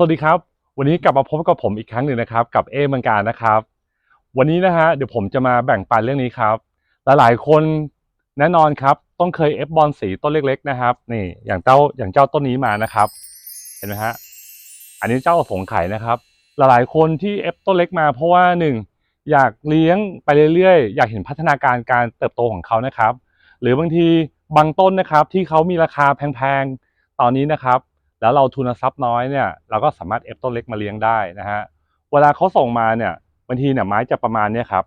สวัสดีครับ วันนี้กลับมาพบกับผมอีกครั้งหนึ่งนะครับ กับเอมังการนะครับ วันนี้นะฮะเดี๋ยวผมจะมาแบ่งปันเรื่องนี้ครับ หลายๆคนแน่นอนครับ ต้องเคยเอฟบอลสีต้นเล็ก ๆ นะครับ นี่อย่างเจ้าอย่างเจ้าต้นนี้มานะครับ เห็นไหมฮะอันนี้เจ้าสงไข่นะครับ หลายๆคนที่เอฟต้นเล็กมา เพราะว่าหนึ่งอยากเลี้ยงไปเรื่อยๆ อยากเห็นพัฒนาการการเติบโตของเขานะครับ หรือบางทีบางต้นนะครับที่เขามีราคาแพงๆตอนนี้นะครับ แล้วเราทุนทรัพย์น้อยเนี่ยเราก็สามารถเอฟต้นเล็กมาเลี้ยงได้นะฮะเวลาเขาส่งมาเนี่ยบางทีเนี่ยไม้จะประมาณเนี้ยครับ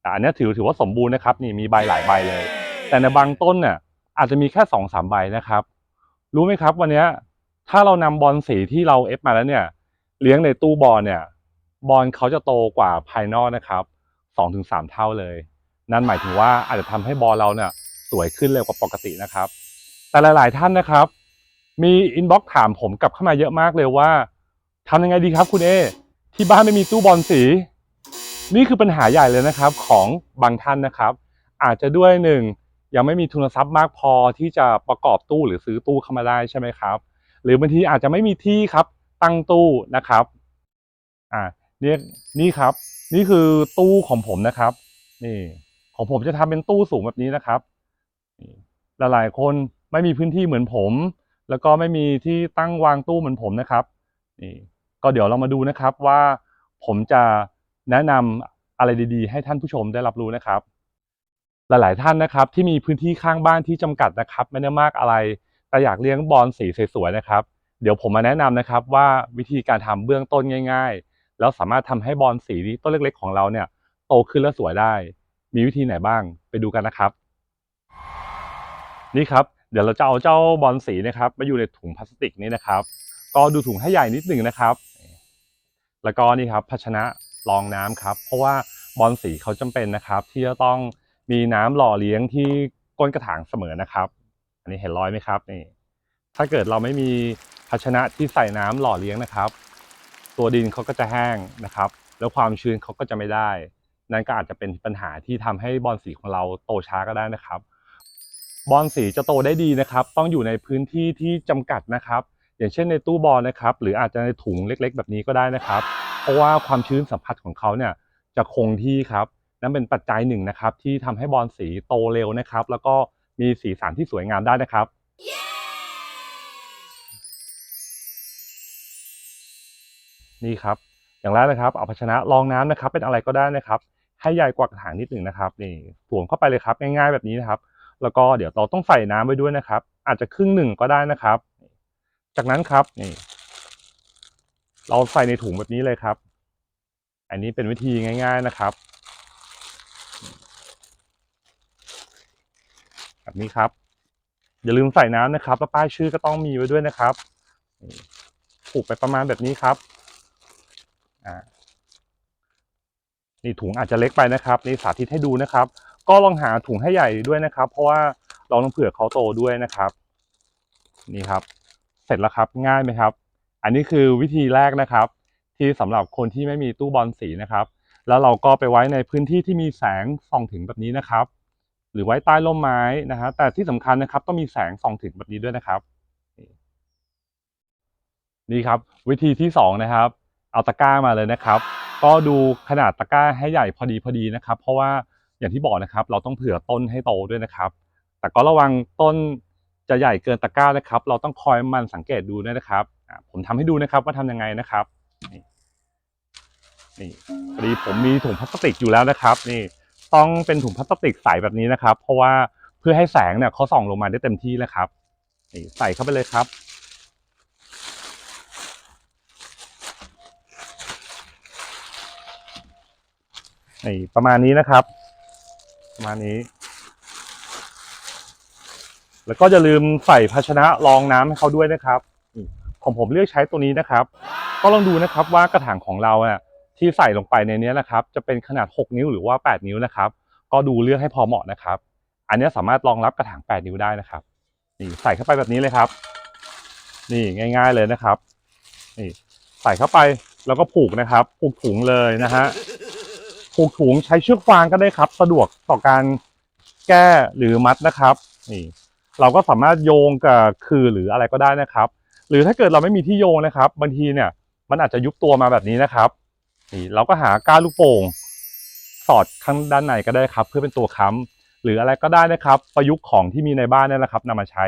แต่อันนี้ถือถือว่าสมบูรณ์นะครับนี่มีใบหลายใบเลย แต่ในบางต้นเนี่ยอาจจะมีแค่สองสามใบนะครับ รู้ไหมครับวันนี้ถ้าเรานำบอลสีที่เราเอฟมาแล้วเนี่ย เลี้ยงในตู้บอลเนี่ย บอลเขาจะโตกว่าภายนอกนะครับสองถึงสามเท่าเลย นั่นหมายถึงว่าอาจจะทำให้บอลเราเนี่ยสวยขึ้นเร็วกว่าปกตินะครับ แต่หลาย ๆ ท่านนะครับ มีอินบ็อกถามผมกลับเข้ามาเยอะมากเลยว่าทำยังไงดีครับคุณเอ ที่บ้านไม่มีตู้บอลสี นี่คือปัญหาใหญ่เลยนะครับของบางท่านนะครับ อาจจะด้วยหนึ่งยังไม่มีทุนทรัพย์มากพอที่จะประกอบตู้หรือซื้อตู้เข้ามาได้ใช่ไหมครับ หรือบางทีอาจจะไม่มีที่ครับตั้งตู้นะครับอ่านี่นี่ครับ นี่คือตู้ของผมนะครับ นี่ ของผมจะทำเป็นตู้สูงแบบนี้นะครับนี่หลายๆคนไม่มีพื้นที่เหมือนผม แล้วก็ไม่มีที่ตั้งวางตู้เหมือนผมนะครับนี่ก็เดี๋ยวเรามาดูนะครับว่าผมจะแนะนำอะไรดีๆ ให้ท่านผู้ชมได้รับรู้นะครับ หลายๆท่านนะครับ ที่มีพื้นที่ข้างบ้านที่จำกัดนะครับ ไม่ได้มากอะไร แต่อยากเลี้ยงบอลสีสวยๆนะครับ เดี๋ยวผมมาแนะนำนะครับ ว่าวิธีการทำเบื้องต้นง่าย ๆ แล้วสามารถทำให้บอลสีต้นเล็ก ๆ ของเราเนี่ยโตขึ้นและสวยได้ มีวิธีไหนบ้างไปดูกันนะครับ นี่ครับ เดี๋ยวเราจะเอาเจ้าบอลสีนะครับมาอยู่ในถุงพลาสติกนี้นะครับ ก็ดูถุงให้ใหญ่นิดหนึ่งนะครับ แล้วก็นี่ครับภาชนะรองน้ำครับ เพราะว่าบอลสีเขาจำเป็นนะครับ ที่จะต้องมีน้ำหล่อเลี้ยงที่ก้นกระถางเสมอนะครับ อันนี้เห็นรอยไหมครับนี่ ถ้าเกิดเราไม่มีภาชนะที่ใส่น้ำหล่อเลี้ยงนะครับ ตัวดินเขาก็จะแห้งนะครับ แล้วความชื้นเขาก็จะไม่ได้ นั่นก็อาจจะเป็นปัญหาที่ทำให้บอลสีของเราโตช้าก็ได้นะครับ บอลสีจะโตได้ดีนะครับ ต้องอยู่ในพื้นที่ที่จำกัดนะครับ อย่างเช่นในตู้บอลนะครับ หรืออาจจะในถุงเล็ก ๆ แบบนี้ก็ได้นะครับ เพราะว่าความชื้นสัมผัสของเขาเนี่ยจะคงที่ครับนั่นเป็นปัจจัยหนึ่งนะครับ ที่ทำให้บอลสีโตเร็วนะครับ แล้วก็มีสีสันที่สวยงามได้นะครับนี่ครับ อย่างแรกนะครับ เอาภาชนะรองน้ำนะครับ เป็นอะไรก็ได้นะครับ ให้ใหญ่กว่ากระถางนิดหนึ่งนะครับ นี่สวมเข้าไปเลยครับ ง่ายๆแบบนี้นะครับ แล้วก็เดี๋ยวเราต้องใส่น้ำไว้ด้วยนะครับ อาจจะครึ่งหนึ่งก็ได้นะครับ จากนั้นครับนี่เราใส่ในถุงแบบนี้เลยครับ อันนี้เป็นวิธีง่าย ๆนะครับ แบบนี้ครับ อย่าลืมใส่น้ำนะครับ แล้วป้ายชื่อก็ต้องมีไว้ด้วยนะครับผูกไปประมาณแบบนี้ครับอ่านี่ถุงอาจจะเล็กไปนะครับ นี่สาธิตให้ดูนะครับ ก็ลองหาถุงให้ใหญ่ด้วยนะครับ เพราะว่าเราต้องเผื่อเขาโตด้วยนะครับ นี่ครับ เสร็จแล้วครับง่ายไหมครับ อันนี้คือวิธีแรกนะครับ ที่สำหรับคนที่ไม่มีตู้บอลสีนะครับ แล้วเราก็ไปไว้ในพื้นที่ที่มีแสงส่องถึงแบบนี้นะครับ หรือไว้ใต้ร่มไม้นะฮะแต่ที่สำคัญนะครับต้องมีแสงส่องถึงแบบนี้ด้วยนะครับ นี่ครับ วิธีที่สองนะครับเอาตะกร้ามาเลยนะครับ ก็ดูขนาดตะกร้าให้ใหญ่พอดีพอดีนะครับ เพราะว่า อย่างที่บอกนะครับ เราต้องเผื่อต้นให้โตด้วยนะครับ แต่ก็ระวังต้นจะใหญ่เกินตะกร้านะครับ เราต้องคอยมันสังเกตดูด้วยนะครับผมทำให้ดูนะครับว่าทำยังไงนะครับนี่นี่พอดีผมมีถุงพลาสติกอยู่แล้วนะครับ นี่ต้องเป็นถุงพลาสติกใสแบบนี้นะครับ เพราะว่าเพื่อให้แสงเนี่ยเขาส่องลงมาได้เต็มที่นะครับนี่ใส่เข้าไปเลยครับนี่ประมาณนี้นะครับ มาณนี้ แล้วก็อย่าลืมใส่ภาชนะรองน้ำให้เขาด้วยนะครับของผมเลือกใช้ตัวนี้นะครับ ก็ลองดูนะครับว่ากระถางของเราอะที่ใส่ลงไปในนี้นะครับ จะเป็นขนาด 6 นิ้วหรือว่า 8 นิ้วนะครับ ก็ดูเลือกให้พอเหมาะนะครับ อันนี้สามารถรองรับกระถาง 8 นิ้วได้นะครับนี่ใส่เข้าไปแบบนี้เลยครับ นี่ง่าย ๆเลยนะครับนี่ใส่เข้าไปแล้วก็ผูกนะครับ ผูกถุงเลยนะฮะ ผูกถุงใช้เชือกฟางก็ได้ครับ สะดวกต่อการแก้หรือมัดนะครับนี่เราก็สามารถโยงกับคือหรืออะไรก็ได้นะครับ หรือถ้าเกิดเราไม่มีที่โยงนะครับ บางทีเนี่ย มันอาจจะยุบตัวมาแบบนี้นะครับนี่เราก็หาก้านลูกโป่งสอดข้างด้านในก็ได้ครับ เพื่อเป็นตัวค้ำหรืออะไรก็ได้นะครับ ประยุกต์ของที่มีในบ้านนี่แหละครับนำมาใช้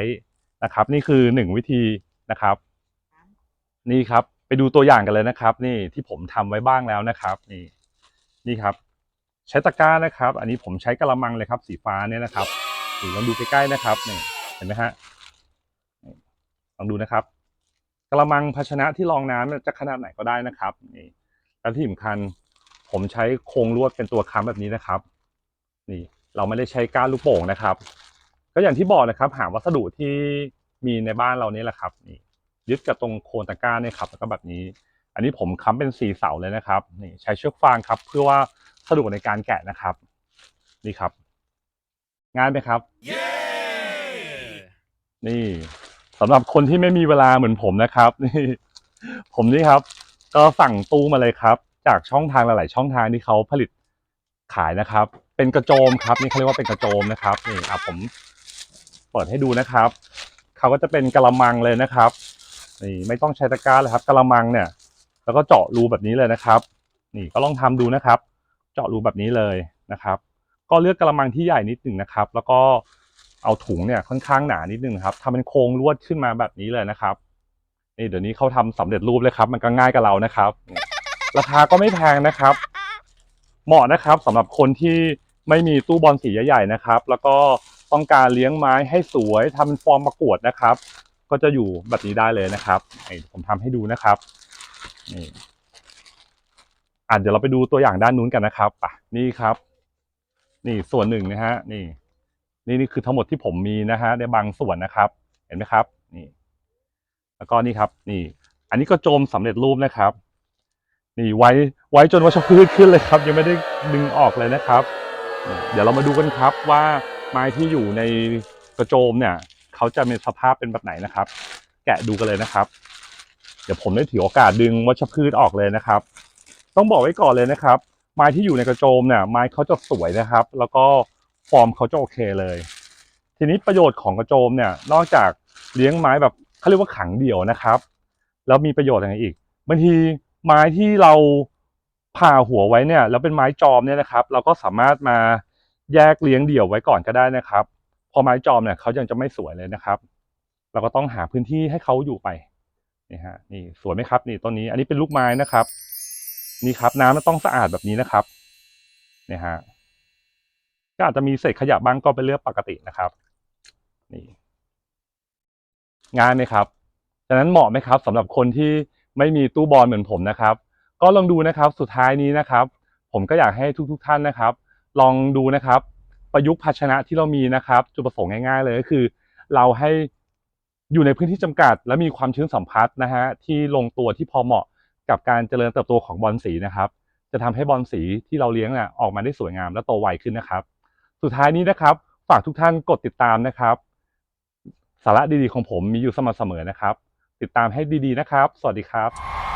นะครับ นี่คือหนึ่งวิธีนะครับ นี่ครับ ไปดูตัวอย่างกันเลยนะครับ นี่ที่ผมทำไว้บ้างแล้วนะครับ นี่ นี่ครับ ใช้ตะกร้านะครับ อันนี้ผมใช้กระมังเลยครับ สีฟ้าเนี่ยนะครับลองดูใกล้ๆนะครับนี่เห็นไหมฮะลองดูนะครับกระมังภาชนะที่รองน้ำจะขนาดไหนก็ได้นะครับนี่และที่สำคัญผมใช้โครงลวดเป็นตัวค้ำแบบนี้นะครับ นี่ เราไม่ได้ใช้ก้านลูกโป่งนะครับ ก็อย่างที่บอกนะครับ หาวัสดุที่มีในบ้านเรานี่แหละครับ นี่ยึดกับตรงโคนตะกร้าเนี่ยครับแล้วก็แบบนี้ อันนี้ผมค้ำเป็นสีเสาเลยนะครับนี่ใช้เชือกฟางครับ เพื่อว่าสะดวกในการแกะนะครับ นี่ครับ ง่ายไหมครับนี่สำหรับคนที่ไม่มีเวลาเหมือนผมนะครับ นี่ ผมนี่ครับ ก็สั่งตู้มาเลยครับ จากช่องทางหลาย ๆ ช่องทางที่เขาผลิตขายนะครับ เป็นกระโจมครับ นี่เขาเรียกว่าเป็นกระโจมนะครับนี่อะผมเปิดให้ดูนะครับเขาก็จะเป็นกระมังเลยนะครับนี่ไม่ต้องใช้ตะกร้าเลยครับกระมังเนี่ย แล้วก็เจาะรูแบบนี้เลยนะครับ นี่ก็ลองทำดูนะครับ เจาะรูแบบนี้เลยนะครับ ก็เลือกกระมังที่ใหญ่นิดหนึ่งนะครับ แล้วก็เอาถุงเนี่ยค่อนข้างหนานิดนึงครับทำเป็นโครงลวดขึ้นมาแบบนี้เลยนะครับนี่เดี๋ยวนี้เขาทำสำเร็จรูปเลยครับ มันก็ง่ายกับเรานะครับ ราคาก็ไม่แพงนะครับ เหมาะนะครับสำหรับคนที่ไม่มีตู้บอลสีใหญ่ๆนะครับ แล้วก็ต้องการเลี้ยงไม้ให้สวยทำเป็นฟอร์มประกวดนะครับ ก็จะอยู่แบบนี้ได้เลยนะครับผมทำให้ดูนะครับ นี่อะเดี๋ยวเราไปดูตัวอย่างด้านนู้นกันนะครับอะนี่ครับ นี่ส่วนหนึ่งนะฮะ นี่ นี่นี่คือทั้งหมดที่ผมมีนะฮะในบางส่วนนะครับ เห็นไหมครับ นี่ แล้วก็นี่ครับ นี่ อันนี้ก็โจมสำเร็จรูปนะครับ นี่ไว้ไว้จนวัชพืชขึ้นเลยครับ ยังไม่ได้ดึงออกเลยนะครับ เดี๋ยวเรามาดูกันครับว่าไม้ที่อยู่ในกระโจมเนี่ย เขาจะมีสภาพเป็นแบบไหนนะครับ แกะดูกันเลยนะครับ เดี๋ยวผมได้ถือโอกาสดึงวัชพืชออกเลยนะครับ ต้องบอกไว้ก่อนเลยนะครับ ไม้ที่อยู่ในกระโจมเนี่ยไม้เขาจะสวยนะครับ แล้วก็ฟอร์มเขาจะโอเคเลย ทีนี้ประโยชน์ของกระโจมเนี่ยนอกจากเลี้ยงไม้แบบเขาเรียกว่าขังเดี่ยวนะครับ แล้วมีประโยชน์อะไรอีกบางทีไม้ที่เราผ่าหัวไว้เนี่ยแล้วเป็นไม้จอมเนี่ยนะครับ เราก็สามารถมาแยกเลี้ยงเดี่ยวไว้ก่อนก็ได้นะครับ พอไม้จอมเนี่ยเขายังจะไม่สวยเลยนะครับ เราก็ต้องหาพื้นที่ให้เขาอยู่ไป นี่ฮะนี่สวยไหมครับ นี่ต้นนี้ อันนี้เป็นลูกไม้นะครับ นี่ครับ น้ำมันต้องสะอาดแบบนี้นะครับเนี่ยฮะก็อาจจะมีเศษขยะบ้างก็เป็นเรื่องปกตินะครับ นี่ง่ายไหมครับฉะนั้นเหมาะไหมครับสำหรับคนที่ไม่มีตู้บอลเหมือนผมนะครับ ก็ลองดูนะครับสุดท้ายนี้นะครับ ผมก็อยากให้ทุกๆทท่านนะครับ ลองดูนะครับ ประยุกต์ภาชนะที่เรามีนะครับ จุดประสงค์ง่ายๆเลยก็คือ เราให้ อยู่ในพื้นที่จำกัด และมีความชื้นสัมพัทธ์นะฮะที่ลงตัวที่พอเหมาะกับการเจริญเติบโตของบอลสีนะครับ จะทำให้บอลสีที่เราเลี้ยงน่ะออกมาได้สวยงามและโตไวขึ้นนะครับ สุดท้ายนี้นะครับฝากทุกท่านกดติดตามนะครับ สาระดีๆของผมมีอยู่สม่ำเสมอนะครับ ติดตามให้ดีๆนะครับ สวัสดีครับ